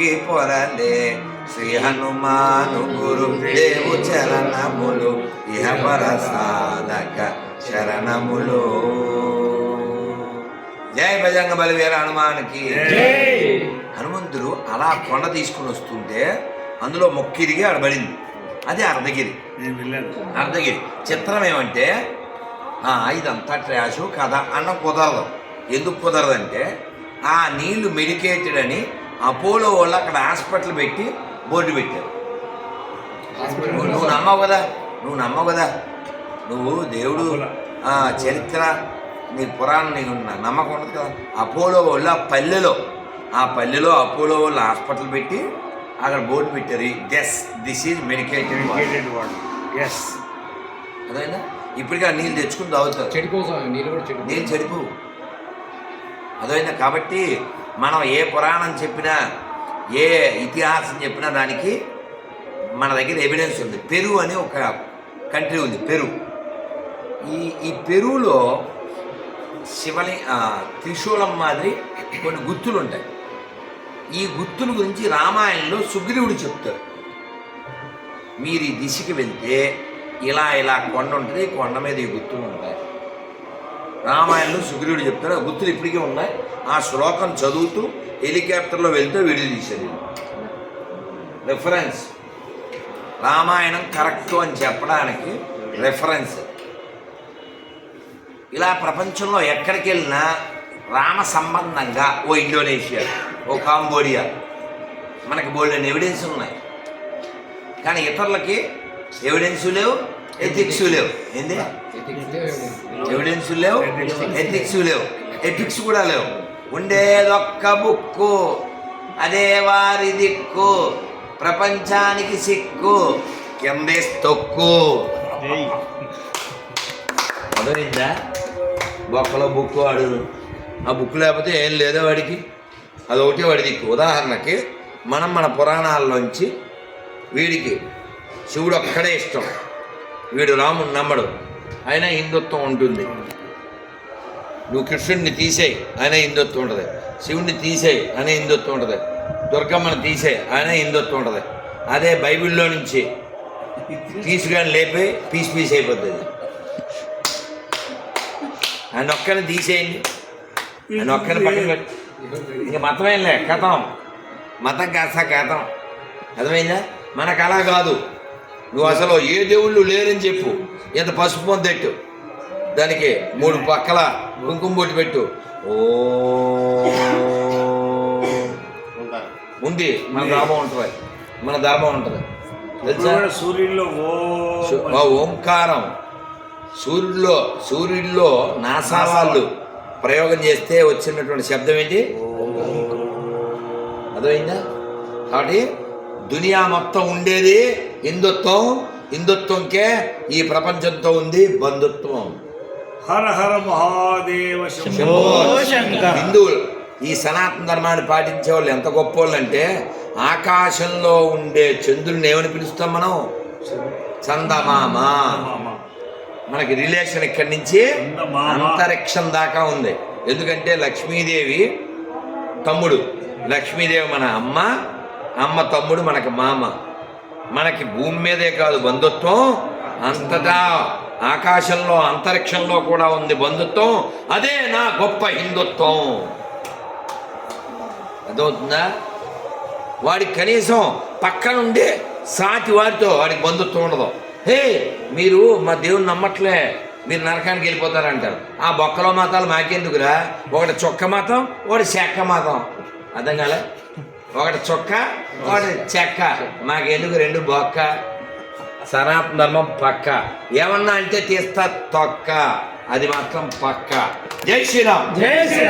మొక్కి పొరలే. శ్రీ హనుమాను గురు దేవు చరణములు ఇహ పర సాధక శరణములు జై భజంగ బలి వీర హనుమానికి హనుమంతుడు అలా కొండ తీసుకుని వస్తుంటే అందులో మొక్కిరిగి ఆడబడింది. అదే అర్ధగిరి. అర్ధగిరి. చిత్రం ఏమంటే ఇదంతా ట్రాషు కథ అన్న కుదరదు. ఎందుకు కుదరదంటే ఆ నీళ్ళు మెడికేటెడ్ అని అపోలో వాళ్ళు అక్కడ హాస్పిటల్ పెట్టి బోర్డు పెట్టారు. నువ్వు నమ్మవు కదా నువ్వు నమ్మవు కదా. నువ్వు దేవుడు చరిత్ర నీ పురాణం నీకు నమ్మకం ఉండదు కదా. అపోలో వాళ్ళు ఆ పల్లెలో ఆ పల్లెలో అపోలో వాళ్ళు హాస్పిటల్ పెట్టి అక్కడ బోర్డు పెట్టారు. దెస్ దిస్ ఈజ్ మెడికేటెడ్ ఎస్ అదైనా ఇప్పటికీ ఆ నీళ్ళు తెచ్చుకుని తాగుతారు. చెడు కోసం నీళ్ళు కూడా చెడు నీళ్ళు చెడిపు అదైనా కాబట్టి మనం ఏ పురాణం చెప్పినా ఏ ఇతిహాసం చెప్పినా దానికి మన దగ్గర ఎవిడెన్స్ ఉంది. పెరు అని ఒక కంట్రీ ఉంది పెరు. ఈ ఈ పెరులో శివలి త్రిశూలం మాదిరి కొన్ని గుర్తులు ఉంటాయి ఈ గుర్తుల గురించి రామాయణంలో సుగ్రీవుడు చెప్తారు మీరు ఈ దిశకి వెళ్తే ఇలా ఇలా కొండ ఉంటుంది కొండ మీద ఈ గుర్తులు ఉంటాయి. రామాయణంలో సుగ్రీవుడు చెప్తారు ఆ గుర్తులు ఇప్పటికీ ఉన్నాయి. ఆ శ్లోకం చదువుతూ హెలికాప్టర్లో వెళ్తే వీడియో తీశారు రెఫరెన్స్ రామాయణం కరెక్ట్ అని చెప్పడానికి రెఫరెన్స్ ఇలా ప్రపంచంలో ఎక్కడికి వెళ్ళినా రామ సంబంధంగా ఓ ఇండోనేషియా ఓ కాంబోడియా మనకి బోల్డెన్ ఎవిడెన్స్ ఉన్నాయి. కానీ ఇతరులకి ఎవిడెన్స్ లేవు ఎథిక్స్ లేవు. ఏంది? ఎవిడెన్స్ లేవు ఎథిక్స్ లేవు ఎథిక్స్ కూడా లేవు. ఉండేదొక్క బుక్కు అదే వారి దిక్కు ప్రపంచానికి సిక్కు కిందే తొక్కు. అదరిందా? బొక్కలో బుక్ వాడు ఆ బుక్ లేకపోతే ఏం లేదో వాడికి. అదొకటి వాడి దిక్కు. ఉదాహరణకి మనం మన పురాణాల్లోంచి వీడికి శివుడు ఒక్కడే ఇష్టం. వీడు రాముడు నమ్మడు. అయినా హిందుత్వం ఉంటుంది. నువ్వు కృష్ణుడిని తీసేయి ఆయన హిందుత్వం ఉంటుంది. శివుడిని తీసేయి అనే హిందుత్వం ఉంటుంది. దుర్గమ్మని తీసేయి ఆయన హిందుత్వం ఉంటుంది. అదే బైబిల్లో నుంచి తీసుకొని లేపి పీస్ పీస్ అయిపోతుంది ఆయన ఒక్కని తీసేయండి. ఆయన ఒక్కని పక్కన పెట్టి. ఇంక మతమేంలే కథం. మతం కాస్త కథం. అర్థమైందా? మనకు అలా కాదు. నువ్వు అసలు ఏ దేవుళ్ళు లేరని చెప్పు. ఇంత పసుపు పొందెట్టు దానికి మూడు పక్కల కుంకుమ బొట్టు పెట్టు. ఓ. ఉంది. మన ధర్మం ఉంటుంది మన ధర్మం ఉంటుంది. తెలుసా? సూర్యుల్లో ఓ సు- ఆ ఓంకారం. సూర్యుడిలో సూర్యుడిలో నాసా వాళ్ళు. ప్రయోగం చేస్తే వచ్చినటువంటి శబ్దం ఏంటి? అర్థమైందా? కాబట్టి దునియా మొత్తం ఉండేది హిందుత్వం. హిందుత్వంకే ఈ ప్రపంచంతో ఉంది బంధుత్వం. హర హర మహాదేవ హిందువులు ఈ సనాతన ధర్మాన్ని పాటించే వాళ్ళు ఎంత గొప్ప వాళ్ళు అంటే ఆకాశంలో ఉండే చంద్రుడిని ఏమని పిలుస్తాం మనం? చందమామ. మామ. మనకి రిలేషన్ ఇక్కడి నుంచి. అంతరిక్షం దాకా ఉంది. ఎందుకంటే లక్ష్మీదేవి తమ్ముడు. లక్ష్మీదేవి మన అమ్మ అమ్మ తమ్ముడు మనకి మామ. మనకి భూమి మీదే కాదు బంధుత్వం అంతటా. ఆకాశంలో అంతరిక్షంలో కూడా ఉంది బంధుత్వం. అదే నా గొప్ప హిందుత్వం. అదవుతుందా వాడికి కనీసం పక్కనుండే సాటి వారితో వాడికి బంధుత్వం ఉండదు. హే మీరు మా దేవుని నమ్మట్లే. మీరు నరకానికి వెళ్ళిపోతారంటారు. ఆ బొక్కలో మాతాలు మాకెందుకురా? ఒకటి చొక్క మాతం ఒకటి చెక్క మాతం అర్థం కాలే? ఒకటి చొక్క ఒకటి చెక్క మాకెందుకు రెండు బొక్క? సనాతన ధర్మం పక్క. ఏమన్నా అంటే తీస్తా తొక్క. అది మాత్రం పక్క. జై శ్రీరామ్. జై శ్రీరామ్.